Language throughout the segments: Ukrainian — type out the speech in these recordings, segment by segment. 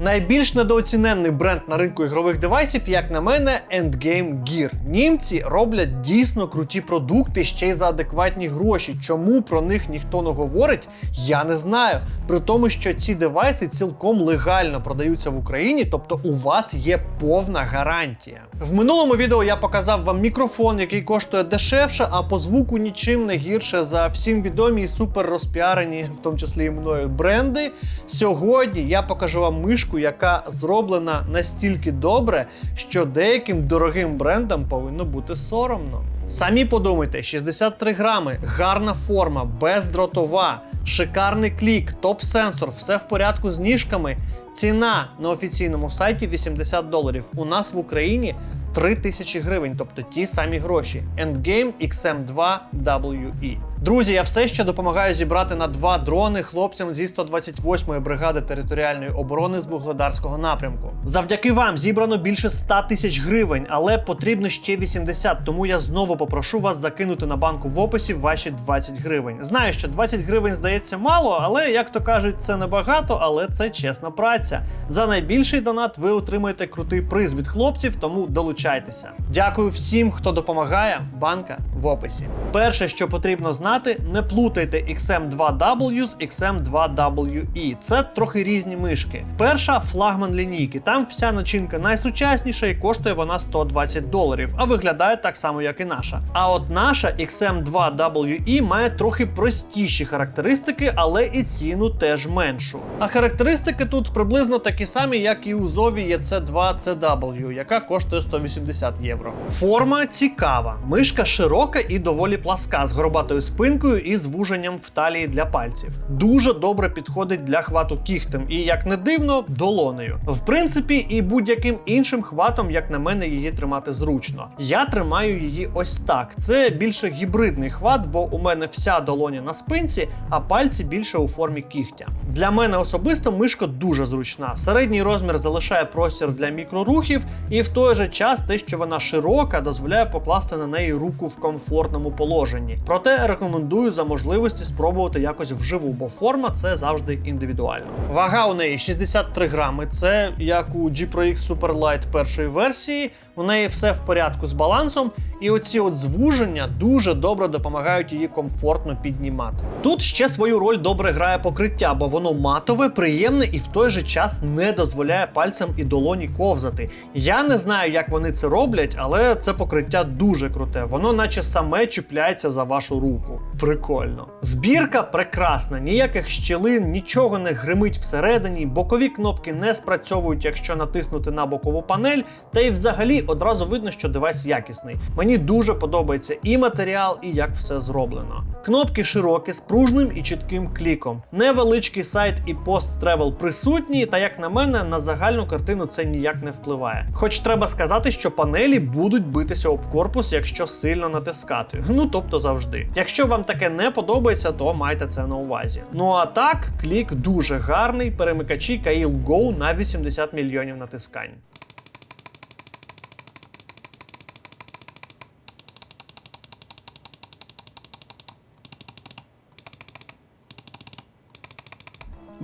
Найбільш недооціненний бренд на ринку ігрових девайсів, як на мене, Endgame Gear. Німці роблять дійсно круті продукти ще й за адекватні гроші. Чому про них ніхто не говорить, я не знаю. При тому, що ці девайси цілком легально продаються в Україні, тобто у вас є повна гарантія. В минулому відео я показав вам мікрофон, який коштує дешевше, а по звуку нічим не гірше за всім відомі і супер розпіарені, в тому числі і мною, бренди. Сьогодні я покажу вам мишку, яка зроблена настільки добре, що деяким дорогим брендам повинно бути соромно. Самі подумайте, 63 грами, гарна форма, бездротова, шикарний клік, топ-сенсор, все в порядку з ніжками. Ціна на офіційному сайті 80 доларів. У нас в Україні 3 тисячі гривень, тобто ті самі гроші. Endgame XM2 WE. Друзі, я все ще допомагаю зібрати на два дрони хлопцям зі 128-ї бригади територіальної оборони з вугледарського напрямку. Завдяки вам зібрано більше 100 тисяч гривень, але потрібно ще 80, тому я знову попрошу вас закинути на банку в описі ваші 20 гривень. Знаю, що 20 гривень здається мало, але як то кажуть, це небагато, але це чесна праця. За найбільший донат ви отримаєте крутий приз від хлопців, тому долучайтеся. Дякую всім, хто допомагає. Банка в описі. Перше, що потрібно знати, не плутайте XM2W з XM2WE. Це трохи різні мишки. Перша флагман лінійки. Там вся начинка найсучасніша і коштує вона 120 доларів, а виглядає так само, як і наша. А от наша XM2WE має трохи простіші характеристики, але і ціну теж меншу. А характеристики тут приблизно такі самі, як і у Зові EC2 CW, яка коштує 180 євро. Форма цікава. Мишка широка і доволі пласка, з горбатою спинкою і звуженням в талії для пальців. Дуже добре підходить для хвату кіхтем і, як не дивно, долонею. В принципі, і будь-яким іншим хватом, як на мене, її тримати зручно. Я тримаю її ось так. Це більше гібридний хват, бо у мене вся долоня на спинці, а пальці більше у формі кігтя. Для мене особисто мишка дуже зручна. Середній розмір залишає простір для мікрорухів, і в той же час те, що вона широка, дозволяє покласти на неї руку в комфортному положенні. Проте рекомендую за можливості спробувати якось вживу, бо форма це завжди індивідуально. Вага у неї 63 грами. Це як у G Pro X Superlight першої версії. У неї все в порядку з балансом, і оці от звуження дуже добре допомагають її комфортно піднімати. Тут ще свою роль добре грає покриття, бо воно матове, приємне і в той же час не дозволяє пальцям і долоні ковзати. Я не знаю, як вони це роблять, але це покриття дуже круте. Воно наче саме чіпляється за вашу руку. Прикольно. Збірка прекрасна, ніяких щілин, нічого не гримить всередині, бокові кнопки не спрацьовують, якщо натиснути на бокову панель, та й взагалі одразу видно, що девайс якісний. Дуже подобається і матеріал, і як все зроблено. Кнопки широкі, з пружним і чітким кліком. Невеличкий сайт і пост тревел присутні, та як на мене, на загальну картину це ніяк не впливає. Хоч треба сказати, що панелі будуть битися об корпус, якщо сильно натискати. Ну тобто завжди. Якщо вам таке не подобається, то майте це на увазі. Ну а так, клік дуже гарний, перемикачі Kail Go на 80 мільйонів натискань.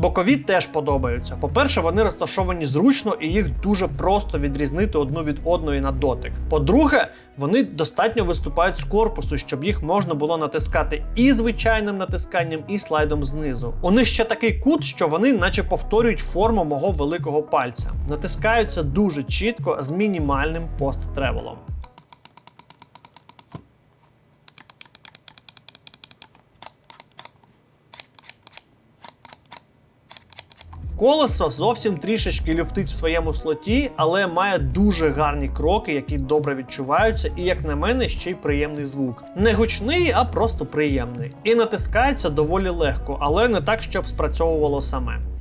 Бокові теж подобаються. По-перше, вони розташовані зручно і їх дуже просто відрізнити одну від одної на дотик. По-друге, вони достатньо виступають з корпусу, щоб їх можна було натискати і звичайним натисканням, і слайдом знизу. У них ще такий кут, що вони, наче повторюють форму мого великого пальця. Натискаються дуже чітко з мінімальним пост-тревелом. Колесо зовсім трішечки люфтить в своєму слоті, але має дуже гарні кроки, які добре відчуваються, і, як на мене, ще й приємний звук. Не гучний, а просто приємний. І натискається доволі легко, але не так, щоб спрацьовувало саме.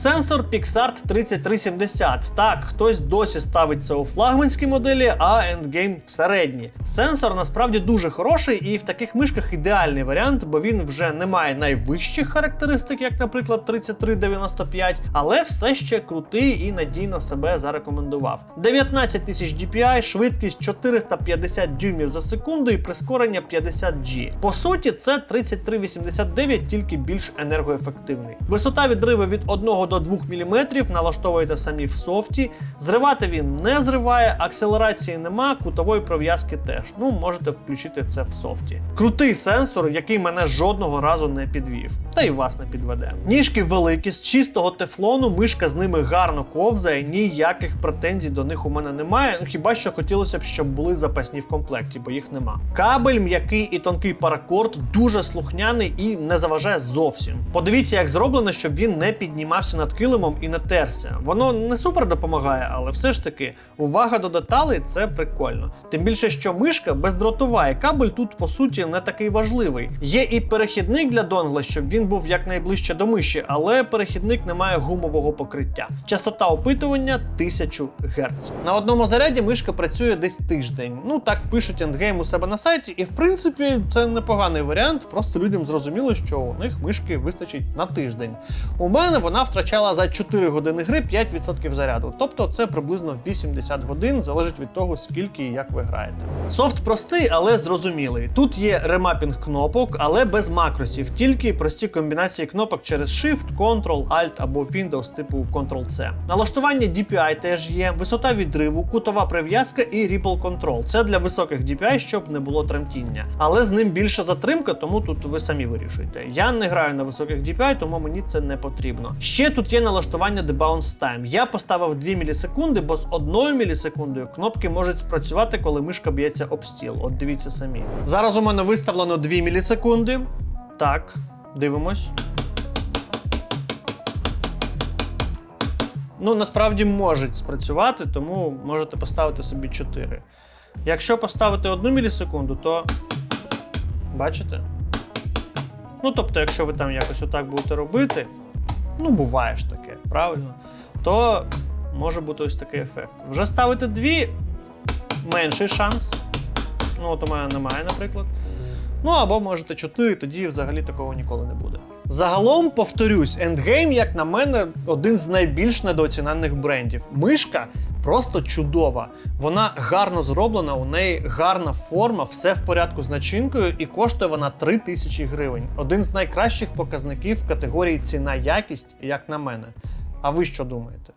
Сенсор PixArt 3370. Так, хтось досі ставить це у флагманській моделі, а Endgame в середній. Сенсор насправді дуже хороший і в таких мишках ідеальний варіант, бо він вже не має найвищих характеристик, як, наприклад, 3395, але все ще крутий і надійно себе зарекомендував. 19 тисяч DPI, швидкість 450 дюймів за секунду і прискорення 50G. По суті, це 3389, тільки більш енергоефективний. Висота відриву від 1 до 2 мм налаштовуєте самі в софті. Зривати він не зриває, акселерації нема, кутової пров'язки теж. Ну, можете включити це в софті. Крутий сенсор, який мене жодного разу не підвів, та й вас не підведе. Ніжки великі, з чистого тефлону, мишка з ними гарно ковзає, ніяких претензій до них у мене немає. Ну хіба що хотілося б, щоб були запасні в комплекті, бо їх нема. Кабель м'який і тонкий паракорд, дуже слухняний і не заважає зовсім. Подивіться, як зроблено, щоб він не піднімався над килимом і не терся. Воно не супер допомагає, але все ж таки увага до деталей це прикольно. Тим більше, що мишка бездротова, і кабель тут по суті не такий важливий. Є і перехідник для донгла, щоб він був якнайближче до миші, але перехідник не має гумового покриття. Частота опитування 1000 Гц. На одному заряді мишка працює десь тиждень. Ну так пишуть Endgame у себе на сайті, і в принципі це непоганий варіант. Просто людям зрозуміло, що у них мишки вистачить на тиждень. У мене вона втрачала за 4 години гри 5% заряду. Тобто це приблизно 80 годин, залежить від того, скільки і як ви граєте. Софт простий, але зрозумілий. Тут є ремапінг кнопок, але без макросів, тільки прості комбінації кнопок через Shift, Ctrl, Alt або Windows типу Ctrl-C. Налаштування DPI теж є, висота відриву, кутова прив'язка і Ripple Control. Це для високих DPI, щоб не було тремтіння. Але з ним більша затримка, тому тут ви самі вирішуєте. Я не граю на високих DPI, тому мені це не потрібно. Ще тут є налаштування Debounce Time. Я поставив 2 мілісекунди, бо з 1 мілісекундою кнопки можуть спрацювати, коли мишка б'ється об стіл. От дивіться самі. Зараз у мене виставлено 2 мілісекунди. Так, дивимось. Ну, насправді можуть спрацювати, тому можете поставити собі 4. Якщо поставити 1 мілісекунду, то. Бачите? Ну, тобто, якщо ви там якось отак будете робити, ну, буває ж таке, правильно? То може бути ось такий ефект. Вже ставити дві менший шанс. Ну, от у мене немає, наприклад. Ну або можете 4, тоді взагалі такого ніколи не буде. Загалом, повторюсь, Endgame, як на мене, один з найбільш недооцінених брендів. Мишка просто чудова. Вона гарно зроблена, у неї гарна форма, все в порядку з начинкою, і коштує вона 3 тисячі гривень. Один з найкращих показників в категорії ціна-якість, як на мене. А ви що думаєте?